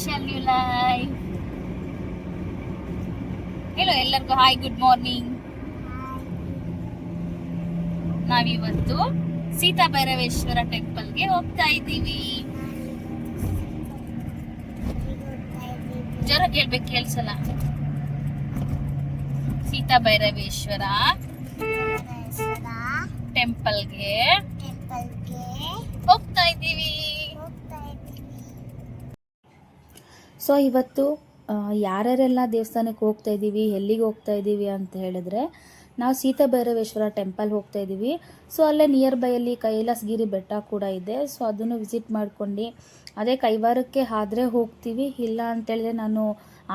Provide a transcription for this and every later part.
Special life ಹೇಳೋ ಎಲ್ಲರಿಗೂ hi good morning ನಾವಿವತ್ತು ಸೀತಾ ಭೈರವೇಶ್ವರ ಟೆಂಪಲ್ಗೆ ಹೋಗ್ತಾ ಇದ್ದೀವಿ. ಜ್ವರ ಕೇಳ್ಬೇಕು ಕೇಳ್ಸಲ್ಲ? ಸೀತಾ ಭೈರವೇಶ್ವರ ಟೆಂಪಲ್ಗೆ ಹೋಗ್ತಾ ಇದ್ದೀವಿ. ಸೊ ಇವತ್ತು ಯಾರ್ಯಾರೆಲ್ಲ ದೇವಸ್ಥಾನಕ್ಕೆ ಹೋಗ್ತಾ ಇದ್ದೀವಿ, ಎಲ್ಲಿಗೆ ಹೋಗ್ತಾ ಇದ್ದೀವಿ ಅಂತ ಹೇಳಿದ್ರೆ, ನಾವು ಸೀತಾ ಭೈರವೇಶ್ವರ ಟೆಂಪಲ್ ಹೋಗ್ತಾ ಇದ್ದೀವಿ. ಸೊ ಅಲ್ಲೇ ನಿಯರ್ ಬೈಯಲ್ಲಿ ಕೈಲಾಸಗಿರಿ ಬೆಟ್ಟ ಕೂಡ ಇದೆ. ಸೊ ಅದನ್ನು ವಿಸಿಟ್ ಮಾಡ್ಕೊಂಡು, ಅದೇ ಕೈವಾರಕ್ಕೆ ಆದ್ರೆ ಹೋಗ್ತೀವಿ. ಇಲ್ಲ ಅಂತೇಳಿದ್ರೆ ನಾನು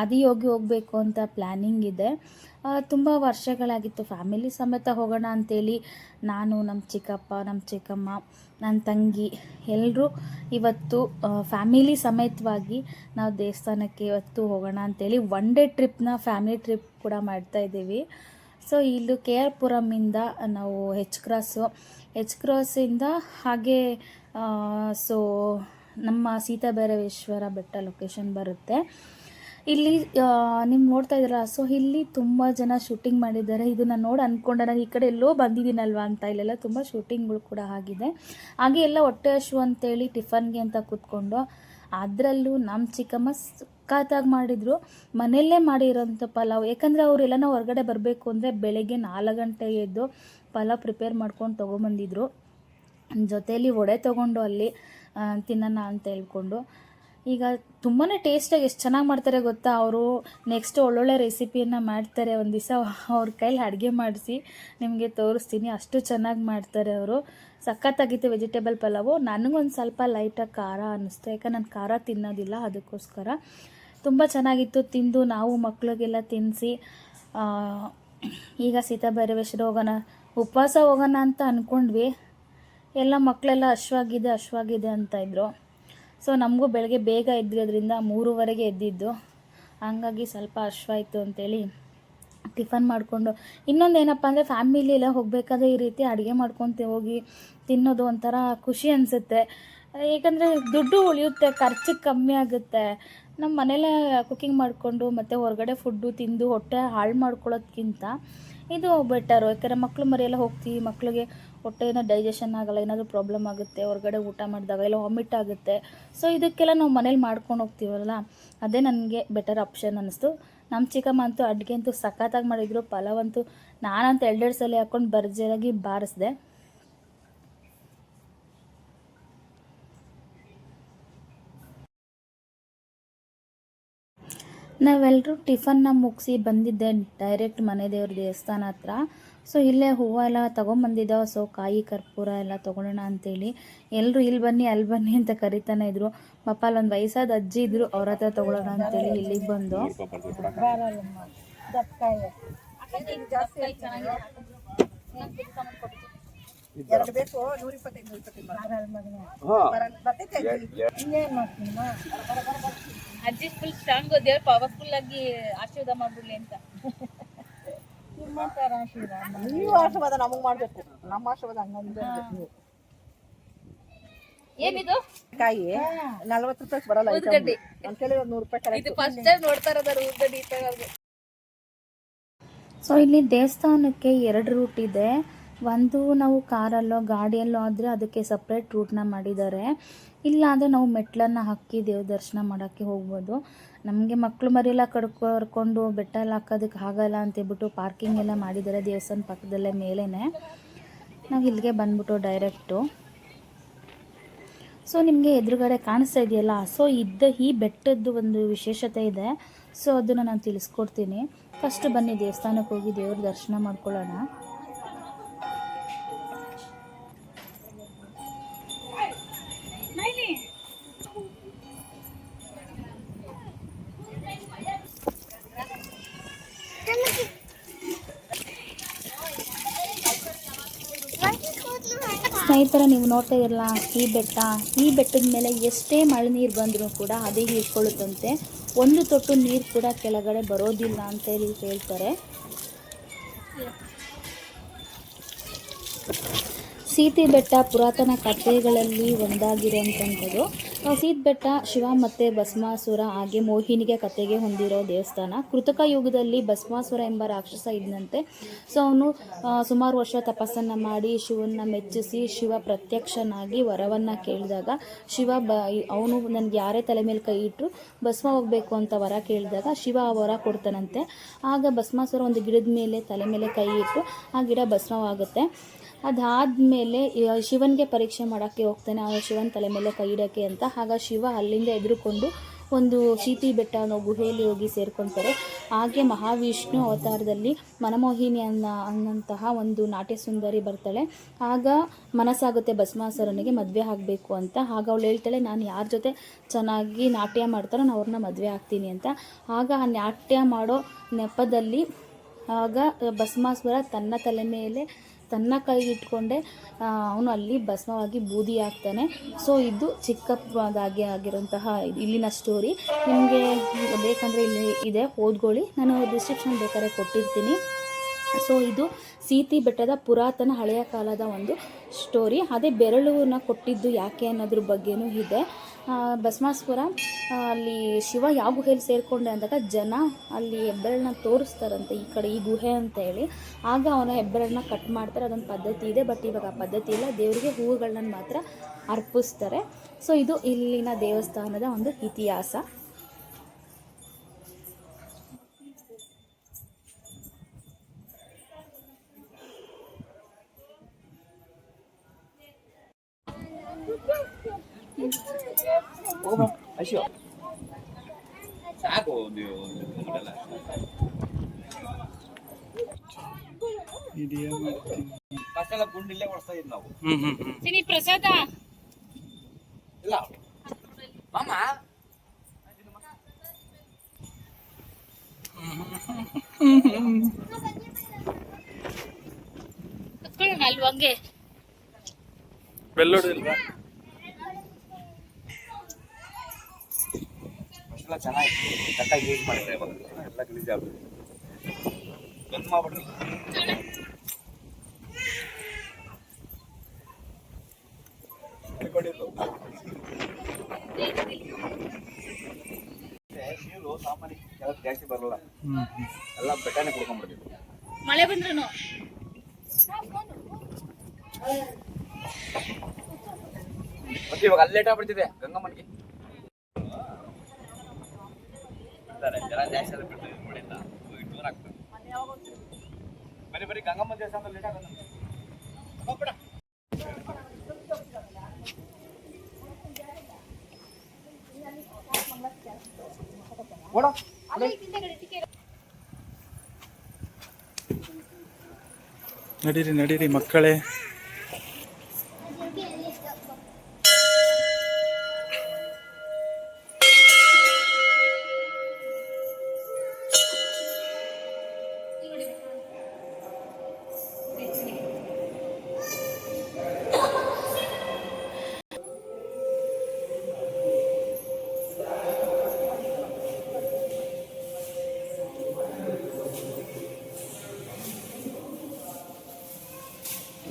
ಆದಿಯೋಗಿ ಹೋಗಬೇಕು ಅಂತ ಪ್ಲ್ಯಾನಿಂಗ್ ಇದೆ. ತುಂಬ ವರ್ಷಗಳಾಗಿತ್ತು. ಫ್ಯಾಮಿಲಿ ಸಮೇತ ಹೋಗೋಣ ಅಂತೇಳಿ ನಾನು ನಮ್ಮ ಚಿಕ್ಕಪ್ಪ ನಮ್ಮ ಚಿಕ್ಕಮ್ಮ ನನ್ನ ತಂಗಿ ಎಲ್ಲರೂ ಇವತ್ತು ಫ್ಯಾಮಿಲಿ ಸಮೇತವಾಗಿ ನಾವು ದೇವಸ್ಥಾನಕ್ಕೆ ಇವತ್ತು ಹೋಗೋಣ ಅಂತೇಳಿ ಒನ್ ಡೇ ಟ್ರಿಪ್ನ, ಫ್ಯಾಮಿಲಿ ಟ್ರಿಪ್ ಕೂಡ ಮಾಡ್ತಾ ಇದ್ದೀವಿ. ಸೊ, ಇಲ್ಲೂ ಕೆ ಆರ್ ಪುರಮಿಂದ ನಾವು ಹೆಚ್ ಕ್ರಾಸು, ಹೆಚ್ ಕ್ರಾಸಿಂದ ಹಾಗೆ ಸೊ ನಮ್ಮ ಸೀತಾಭೈರವೇಶ್ವರ ಬೆಟ್ಟ ಲೊಕೇಶನ್ ಬರುತ್ತೆ. ಇಲ್ಲಿ ನೀವು ನೋಡ್ತಾ ಇದ್ದೀರಾ? ಸೊ ಇಲ್ಲಿ ತುಂಬ ಜನ ಶೂಟಿಂಗ್ ಮಾಡಿದ್ದಾರೆ. ಇದನ್ನು ನೋಡಿ ಅಂದ್ಕೊಂಡೆ ನಾನು ಈ ಕಡೆ ಎಲ್ಲೋ ಬಂದಿದ್ದೀನಲ್ವಾ ಅಂತ ಇಲ್ಲೆಲ್ಲ ತುಂಬ ಶೂಟಿಂಗ್ಗಳು ಕೂಡ ಆಗಿದೆ. ಹಾಗೆ ಎಲ್ಲ ಹೊಟ್ಟೆ ಹಶು ಅಂತೇಳಿ ಟಿಫನ್ಗೆ ಅಂತ ಕೂತ್ಕೊಂಡು, ಅದರಲ್ಲೂ ನಮ್ಮ ಚಿಕ್ಕಮ್ಮ ಸಖತ್ತಾಗಿ ಮಾಡಿದರು. ಮನೆಯಲ್ಲೇ ಮಾಡಿರೋಂಥ ಪಲಾವ್. ಯಾಕಂದರೆ ಅವರೆಲ್ಲನ ಹೊರಗಡೆ ಬರಬೇಕು ಅಂದರೆ ಬೆಳಗ್ಗೆ ನಾಲ್ಕು ಗಂಟೆ ಎದ್ದು ಪಲಾವ್ ಪ್ರಿಪೇರ್ ಮಾಡ್ಕೊಂಡು ತೊಗೊಂಬಂದಿದ್ರು. ಜೊತೆಯಲ್ಲಿ ವಡೆ ತೊಗೊಂಡು ಅಲ್ಲಿ ತಿನ್ನೋಣ ಅಂತ ಹೇಳ್ಕೊಂಡು. ಈಗ ತುಂಬಾ ಟೇಸ್ಟಾಗಿ ಎಷ್ಟು ಚೆನ್ನಾಗಿ ಮಾಡ್ತಾರೆ ಗೊತ್ತಾ? ಅವರು ನೆಕ್ಸ್ಟ್ ಒಳ್ಳೊಳ್ಳೆ ರೆಸಿಪಿಯನ್ನು ಮಾಡ್ತಾರೆ. ಒಂದು ದಿವಸ ಅವ್ರ ಕೈಲಿ ಅಡುಗೆ ಮಾಡಿಸಿ ನಿಮಗೆ ತೋರಿಸ್ತೀನಿ. ಅಷ್ಟು ಚೆನ್ನಾಗಿ ಮಾಡ್ತಾರೆ ಅವರು. ಸಖತ್ತಾಗಿತ್ತು ವೆಜಿಟೇಬಲ್ ಪಲಾವು. ನನಗೊಂದು ಸ್ವಲ್ಪ ಲೈಟಾಗಿ ಖಾರ ಅನ್ನಿಸ್ತು. ಯಾಕಂದ್ರೆ ನಾನು ಖಾರ ತಿನ್ನೋದಿಲ್ಲ, ಅದಕ್ಕೋಸ್ಕರ. ತುಂಬ ಚೆನ್ನಾಗಿತ್ತು ತಿಂದು ನಾವು ಮಕ್ಕಳಿಗೆಲ್ಲ ತಿನ್ನಿಸಿ ಈಗ ಸೀತಾಭೈರವೇಶ್ವರ ಹೋಗೋಣ. ಉಪವಾಸ ಹೋಗೋಣ ಅಂತ ಅಂದ್ಕೊಂಡ್ವಿ ಎಲ್ಲ ಮಕ್ಕಳೆಲ್ಲ ಹಶ್ವಾಗಿದೆ ಹಶ್ವಾಗಿದೆ ಅಂತ ಇದ್ರು. ಸೊ ನಮಗೂ ಬೆಳಗ್ಗೆ ಬೇಗ ಎದ್ದಿರೋದ್ರಿಂದ ಮೂರುವರೆಗೆ ಎದ್ದಿದ್ದು. ಹಂಗಾಗಿ ಸ್ವಲ್ಪ ಹಶ್ವಾಯಿತು ಅಂತೇಳಿ ಟಿಫನ್ ಮಾಡಿಕೊಂಡು. ಇನ್ನೊಂದು ಏನಪ್ಪ ಅಂದರೆ ಫ್ಯಾಮಿಲಿ ಎಲ್ಲ ಹೋಗಬೇಕಾದ್ರೆ ಈ ರೀತಿ ಅಡುಗೆ ಮಾಡ್ಕೊತ ಹೋಗಿ ತಿನ್ನೋದು ಒಂಥರ ಖುಷಿ ಅನಿಸುತ್ತೆ. ಏಕೆಂದರೆ ದುಡ್ಡು ಉಳಿಯುತ್ತೆ, ಖರ್ಚು ಕಮ್ಮಿ ಆಗುತ್ತೆ. ನಮ್ಮ ಮನೇಲೇ ಕುಕ್ಕಿಂಗ್ ಮಾಡಿಕೊಂಡು ಮತ್ತು ಹೊರಗಡೆ ಫುಡ್ಡು ತಿಂದು ಹೊಟ್ಟೆ ಹಾಳು ಮಾಡ್ಕೊಳ್ಳೋದ್ಕಿಂತ ಇದು ಬೆಟರು ಯಾಕಂದರೆ ಮಕ್ಕಳು ಮರಿಯೆಲ್ಲ ಹೋಗ್ತೀವಿ ಮಕ್ಕಳಿಗೆ ಹೊಟ್ಟೆ ಏನೋ ಡೈಜೆಷನ್ ಆಗಲ್ಲ, ಏನಾದರೂ ಪ್ರಾಬ್ಲಮ್ ಆಗುತ್ತೆ, ಹೊರಗಡೆ ಊಟ ಮಾಡಿದಾಗ ಇಲ್ಲ ವಾಮಿಟ್ ಆಗುತ್ತೆ. ಸೊ ಇದಕ್ಕೆಲ್ಲ ನಾವು ಮನೇಲಿ ಮಾಡ್ಕೊಂಡು ಹೋಗ್ತೀವಲ್ಲ, ಅದೇ ನನಗೆ ಬೆಟರ್ ಆಪ್ಷನ್ ಅನ್ನಿಸ್ತು. ನಮ್ಮ ಚಿಕ್ಕಮ್ಮ ಅಂತೂ ಅಡುಗೆ ಅಂತೂ ಸಖತ್ತಾಗಿ ಮಾಡಿದ್ರು, ಪಲಾವ್ ಅಂತೂ ನಾನಂತೂ ಎರಡೆರಡು ಸಲ ಹಾಕ್ಕೊಂಡು ಬರ್ಜಿಯಾಗಿ ಬಾರಿಸಿದೆ. ನಾವೆಲ್ಲರೂ ಟಿಫನ್ನ ಮುಗಿಸಿ ಬಂದಿದ್ದೆ ಡೈರೆಕ್ಟ್ ಮನೆ ದೇವ್ರ ದೇವಸ್ಥಾನ ಹತ್ರ. ಸೊ ಇಲ್ಲೇ ಹೂವು ಎಲ್ಲ ತೊಗೊಂಬಂದಿದ್ದಾವೆ. ಸೊ ಕಾಯಿ ಕರ್ಪೂರ ಎಲ್ಲ ತೊಗೊಳೋಣ ಅಂತೇಳಿ ಎಲ್ಲರೂ ಇಲ್ಲಿ ಬನ್ನಿ ಅಲ್ಲಿ ಬನ್ನಿ ಅಂತ ಕರಿತಾನೆ ಇದ್ರು. ಪಾಪ ಅಲ್ಲೊಂದು ವಯಸ್ಸಾದ ಅಜ್ಜಿ ಇದ್ರು ಅವ್ರ ಹತ್ರ ತೊಗೊಳೋಣ ಅಂತೇಳಿ ಇಲ್ಲಿಗೆ ಬಂದು. ಎರಡು ಬೇಕು ಅಜ್ಜಿ ಫುಲ್ ಸ್ಟ್ರಾಂಗ್ ದೇವ್ರು ಪವರ್ಫುಲ್ ಆಗಿ ಆಶೀರ್ವಾದ ಮಾಡ್ಬಿಡ್ಲಿ ಅಂತ. ನೀವು ಆಶೀರ್ವಾದ ನಮಗ್ ಮಾಡ್ಬೇಕು. ನಮ್ಮ ಆಶೀರ್ವಾದ ಹಂಗಂದ್ರೆ ಏನಿದು? ಕಾಯಿ ನಲ್ವತ್ತು ರೂಪಾಯಿ ಬರಲ್ಲ ಊದ್ಗಡ್ಡಿ. ಅಂತ ಹೇಳಿ ಒಂದು ನೂರು ರೂಪಾಯಿ ಇದು ಫಸ್ಟ್ ಟೈಮ್ ನೋಡ್ತಾ ಇರೋದಾರು ಈ ತರ ಸೊ ಇಲ್ಲಿ ದೇವಸ್ಥಾನಕ್ಕೆ ಎರಡು ರೂಟ್ ಇದೆ. ಒಂದು ನಾವು ಕಾರಲ್ಲೋ, ಗಾಡಿಯಲ್ಲೋ ಆದರೆ ಅದಕ್ಕೆ ಸಪ್ರೇಟ್ ರೂಟ್ನ ಮಾಡಿದ್ದಾರೆ. ಇಲ್ಲ ಅಂದರೆ ನಾವು ಮೆಟ್ಲನ್ನು ಹಾಕಿ ದೇವ್ರ ದರ್ಶನ ಮಾಡೋಕ್ಕೆ ಹೋಗ್ಬೋದು. ನಮಗೆ ಮಕ್ಕಳು ಮರಿಯೆಲ್ಲ ಕರ್ಕೊಂಡು ಬೆಟ್ಟ ಎಲ್ಲ ಹಾಕೋದಕ್ಕೆ ಆಗಲ್ಲ ಅಂತೇಳ್ಬಿಟ್ಟು ಪಾರ್ಕಿಂಗ್ ಎಲ್ಲ ಮಾಡಿದ್ದಾರೆ ದೇವಸ್ಥಾನ ಪಕ್ಕದಲ್ಲೇ ಮೇಲೇ ನಾವು ಇಲ್ಲಿಗೆ ಬಂದ್ಬಿಟ್ಟು ಡೈರೆಕ್ಟು ಸೊ ನಿಮಗೆ ಎದುರುಗಡೆ ಕಾಣಿಸ್ತಾ ಇದೆಯಲ್ಲ? ಸೊ ಇದ್ದ ಈ ಬೆಟ್ಟದ್ದು ಒಂದು ವಿಶೇಷತೆ ಇದೆ. ಸೊ ಅದನ್ನು ನಾನು ತಿಳಿಸ್ಕೊಡ್ತೀನಿ. ಫಸ್ಟ್ ಬನ್ನಿ ದೇವಸ್ಥಾನಕ್ಕೆ ಹೋಗಿ ದೇವ್ರ ದರ್ಶನ ಮಾಡ್ಕೊಳ್ಳೋಣ. ಸ್ನೇಹಿತರ, ನೀವು ನೋಡ್ತಾ ಇರಲ್ಲ ಈ ಬೆಟ್ಟ, ಈ ಬೆಟ್ಟದ ಮೇಲೆ ಎಷ್ಟೇ ಮಳೆ ನೀರು ಬಂದರೂ ಕೂಡ ಅದೇ ಹೀರ್ಕೊಳ್ಳುತ್ತಂತೆ ಒಂದು ತೊಟ್ಟು ನೀರು ಕೂಡ ಕೆಳಗಡೆ ಬರೋದಿಲ್ಲ ಅಂತ ಹೇಳಿ ಹೇಳ್ತಾರೆ. ಸೀತಿ ಬೆಟ್ಟ ಪುರಾತನ ಕಥೆಗಳಲ್ಲಿ ಒಂದಾಗಿರುವಂಥದ್ದು ಸೀತ್ ಬೆಟ್ಟ ಶಿವ ಮತ್ತು ಭಸ್ಮಾಸುರ ಹಾಗೆ ಮೋಹಿನಿಗೆ ಕಥೆಗೆ ಹೊಂದಿರೋ ದೇವಸ್ಥಾನ. ಕೃತಕ ಯುಗದಲ್ಲಿ ಭಸ್ಮಾಸುರ ಎಂಬ ರಾಕ್ಷಸ ಇದ್ದಂತೆ ಸೊ ಅವನು ಸುಮಾರು ವರ್ಷ ತಪಸ್ಸನ್ನು ಮಾಡಿ ಶಿವನ ಮೆಚ್ಚಿಸಿ ಶಿವ ಪ್ರತ್ಯಕ್ಷನಾಗಿ ವರವನ್ನು ಕೇಳಿದಾಗ ಶಿವ ಬ, ಅವನು ನನಗೆ ಯಾರೇ ತಲೆ ಮೇಲೆ ಕೈ ಇಟ್ಟರು ಭಸ್ಮ ಹೋಗಬೇಕು ಅಂತ ವರ ಕೇಳಿದಾಗ ಶಿವ ಆ ವರ ಕೊಡ್ತಾನಂತೆ. ಆಗ ಭಸ್ಮಾಸುರ ಒಂದು ಗಿಡದ ಮೇಲೆ ತಲೆ ಮೇಲೆ ಕೈ ಇಟ್ಟು ಆ ಗಿಡ ಭಸ್ಮವಾಗುತ್ತೆ. ಅದಾದಮೇಲೆ ಶಿವನಿಗೆ ಪರೀಕ್ಷೆ ಮಾಡೋಕ್ಕೆ ಹೋಗ್ತಾನೆ. ಆ, ಶಿವನ ತಲೆ ಮೇಲೆ ಕೈ ಇಡೋಕ್ಕೆ ಅಂತ. ಆಗ ಶಿವ ಅಲ್ಲಿಂದ ಎದುರುಕೊಂಡು ಒಂದು ಶೀತಿ ಬೆಟ್ಟ ಅನ್ನೋ ಗುಹೆಯಲ್ಲಿ ಹೋಗಿ ಸೇರ್ಕೊತಾರೆ. ಹಾಗೆ ಮಹಾವಿಷ್ಣು ಅವತಾರದಲ್ಲಿ ಮನಮೋಹಿನಿ ಅನ್ನ, ಅನ್ನಂತಹ ಒಂದು ನಾಟ್ಯ ಸುಂದರಿ ಬರ್ತಾಳೆ. ಆಗ ಮನಸ್ಸಾಗುತ್ತೆ ಭಸ್ಮಾಸುರನಿಗೆ ಮದುವೆ ಆಗಬೇಕು ಅಂತ. ಆಗ ಅವಳು ಹೇಳ್ತಾಳೆ, ನಾನು ಯಾರ ಜೊತೆ ಚೆನ್ನಾಗಿ ನಾಟ್ಯ ಮಾಡ್ತಾರೋ ನಾನು ಅವ್ರನ್ನ ಮದುವೆ ಆಗ್ತೀನಿ ಅಂತ. ಆಗ ಆ ನಾಟ್ಯ ಮಾಡೋ ನೆಪದಲ್ಲಿ ಆಗ ಭಸ್ಮಾಸುರ ತನ್ನ ತಲೆ ಮೇಲೆ ತನ್ನ ಕೈಗಿಟ್ಕೊಂಡೆ ಅವನು ಅಲ್ಲಿ ಭಸ್ಮವಾಗಿ ಬೂದಿ ಆಗ್ತಾನೆ ಸೊ ಇದು ಚಿಕ್ಕದಾಗಿ ಆಗಿರುವಂತಹ ಇಲ್ಲಿನ ಸ್ಟೋರಿ ನಿಮಗೆ ಬೇಕಂದರೆ ಇಲ್ಲಿ ಇದೆ, ಓದ್ಕೊಳ್ಳಿ. ನಾನು ಡಿಸ್ಕ್ರಿಪ್ಷನ್ ಬೇಕಾದ್ರೆ ಕೊಟ್ಟಿರ್ತೀನಿ. ಸೊ ಇದು ಸೀತಿ ಬೆಟ್ಟದ ಪುರಾತನ ಹಳೆಯ ಕಾಲದ ಒಂದು ಸ್ಟೋರಿ ಅದೇ ಬೆರಳುವನ್ನು ಕೊಟ್ಟಿದ್ದು ಯಾಕೆ ಅನ್ನೋದ್ರ ಬಗ್ಗೆನೂ ಇದೆ. ಆ, ಅಲ್ಲಿ ಶಿವ ಯಾವ ಗುಹೆಯಲ್ಲಿ ಸೇರಿಕೊಂಡೆ ಅಂದಾಗ ಜನ ಅಲ್ಲಿ ಹೆಬ್ಬೆರಳನ್ನ ತೋರಿಸ್ತಾರಂತೆ ಈ ಕಡೆ ಈ ಗುಹೆ ಅಂತ ಹೇಳಿ. ಆಗ ಅವನ ಹೆಬ್ಬೆರಳನ್ನ ಕಟ್ ಮಾಡ್ತಾರೆ ಅದೊಂದು ಪದ್ಧತಿ ಇದೆ ಬಟ್ ಇವಾಗ ಆ ಪದ್ಧತಿ ಇಲ್ಲ. ದೇವರಿಗೆ ಹೂವುಗಳನ್ನ ಮಾತ್ರ ಅರ್ಪಿಸ್ತಾರೆ. ಸೊ ಇದು ಇಲ್ಲಿನ ದೇವಸ್ಥಾನದ ಒಂದು ಇತಿಹಾಸ. ಸಾಕು ಒಂದು ಒಂದು ಗುಂಡಲ್ಲ ಓಡಿಸ್ತಾ ಇದ್ ನಾವು ಸಿನಿ ಪ್ರಸಾದ ಇಲ್ಲ. ಮಾಮ? ಕುತ್ಕೊಳ್ಳೋಣ ಅಲ್ವಾ ಹಂಗೆ. ಬೆಲ್ಲೋಡಿಲ್ವಾ? ಎಲ್ಲ ಚೆನ್ನಾಗಿ ಕರೆಕ್ಟಾಗಿ ಯೂಸ್ ಮಾಡಿದ್ರೆ ಎಲ್ಲ ಗಲೀಜ್ ಆಗ್ಬಿಟ್ಟು ಬಂದ್ ಮಾಡ್ಬಿಡ್ರಿ ಸಾಮಾನ್ಯ ಜಾಸ್ತಿ ಬರಲ್ಲ. ಎಲ್ಲ ಬೆಟ್ಟನೇ ಮಳೆ ಬಂದ್ರು ಮತ್ತೆ ಇವಾಗ ಅಲ್ಲಿ ಲೇಟ್ ಆಗ್ಬಿಡ್ತಿದೆ ಗಂಗಮ್ಮನಿಗೆ. ಇರ್ತಾರೆ, ಜನ ಜಾಸ್ತಿ ಆದ್ರೆ ಬಿಡ್ತಾರೆ ಇದು ದೂರ ಆಗ್ತದೆ. ಬರೀ ಬರೀ ಗಂಗಮ್ಮ ದೇವಸ್ಥಾನದಲ್ಲಿ ಲೇಟ್ ಆಗೋದು ನಡೀರಿ ನಡೀರಿ ಮಕ್ಕಳೇ.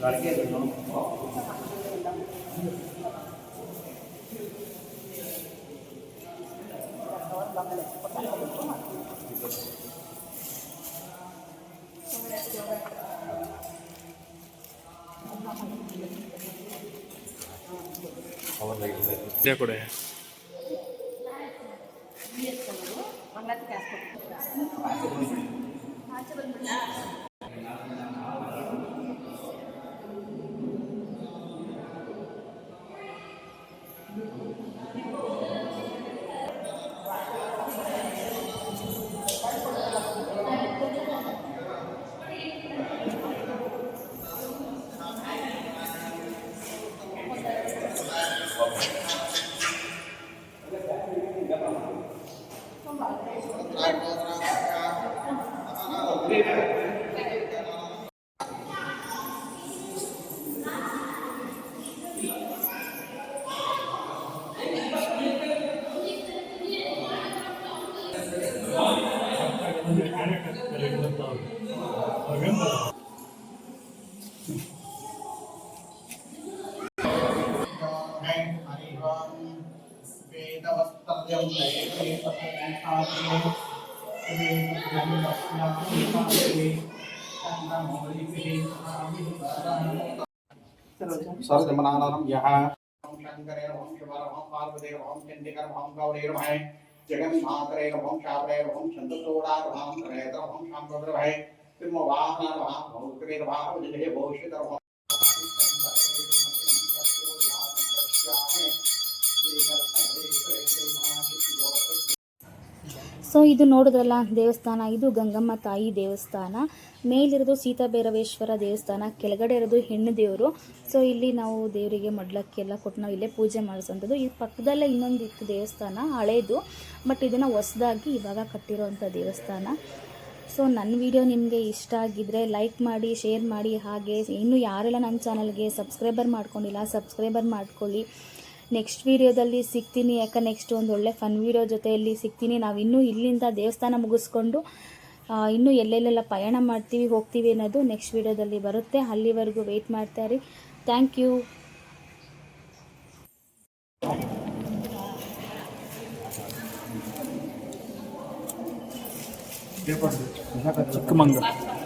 নারকেল করে। আচ্ছা सर्वजमनाननं यः ॐ शङ्करे ॐ शिवाय ॐ पार्वते ॐ चण्डिकर ॐ गौरे नमः जगन्मातरे ॐ शापरे ॐ चन्द्रचूडा ॐ प्रेत ॐ शाम्भवे सिंहवाहन ॐ भौत्रे नमः विजये भविष्यत ॐ ಸೊ ಇದು ನೋಡಿದ್ರಲ್ಲ, ದೇವಸ್ಥಾನ. ಇದು ಗಂಗಮ್ಮ ತಾಯಿ ದೇವಸ್ಥಾನ. ಮೇಲಿರೋದು ಸೀತಾಭೈರವೇಶ್ವರ ದೇವಸ್ಥಾನ, ಕೆಳಗಡೆ ಇರೋದು ಹೆಣ್ಣು ದೇವರು. ಸೊ ಇಲ್ಲಿ ನಾವು ದೇವರಿಗೆ ಮಡ್ಲಕ್ಕಿ ಎಲ್ಲ ಕೊಟ್ಟು ನಾವು ಇಲ್ಲೇ ಪೂಜೆ ಮಾಡಿಸೋಂಥದ್ದು. ಈ ಪಕ್ಕದಲ್ಲೇ ಇನ್ನೊಂದು ಇತ್ತು ದೇವಸ್ಥಾನ, ಹಳೇದು. ಬಟ್ ಇದನ್ನು ಹೊಸದಾಗಿ ಇವಾಗ ಕಟ್ಟಿರೋವಂಥ ದೇವಸ್ಥಾನ. ಸೊ ನನ್ನ ವಿಡಿಯೋ ನಿಮಗೆ ಇಷ್ಟ ಆಗಿದ್ದರೆ ಲೈಕ್ ಮಾಡಿ ಶೇರ್ ಮಾಡಿ. ಹಾಗೆ ಇನ್ನೂ ಯಾರೆಲ್ಲ ನನ್ನ ಚಾನಲ್ಗೆ ಸಬ್ಸ್ಕ್ರೈಬರ್ ಮಾಡ್ಕೊಂಡಿಲ್ಲ ಸಬ್ಸ್ಕ್ರೈಬರ್ ಮಾಡ್ಕೊಳ್ಳಿ. ನೆಕ್ಸ್ಟ್ ವೀಡಿಯೋದಲ್ಲಿ ಸಿಗ್ತೀನಿ. ಯಾಕೆ ನೆಕ್ಸ್ಟ್ ಒಂದು ಒಳ್ಳೆ ಫನ್ ವೀಡಿಯೋ ಜೊತೆಯಲ್ಲಿ ಸಿಗ್ತೀನಿ. ನಾವು ಇನ್ನೂ ಇಲ್ಲಿಂದ ದೇವಸ್ಥಾನ ಮುಗಿಸ್ಕೊಂಡು ಇನ್ನೂ ಎಲ್ಲೆಲ್ಲೆಲ್ಲ ಪಯಣ ಮಾಡ್ತೀವಿ ಹೋಗ್ತೀವಿ ಅನ್ನೋದು ನೆಕ್ಸ್ಟ್ ವೀಡಿಯೋದಲ್ಲಿ ಬರುತ್ತೆ. ಅಲ್ಲಿವರೆಗೂ ವೆಯ್ಟ್ ಮಾಡ್ತಾ ಇರಿ. Thank you Chikkamagaluru.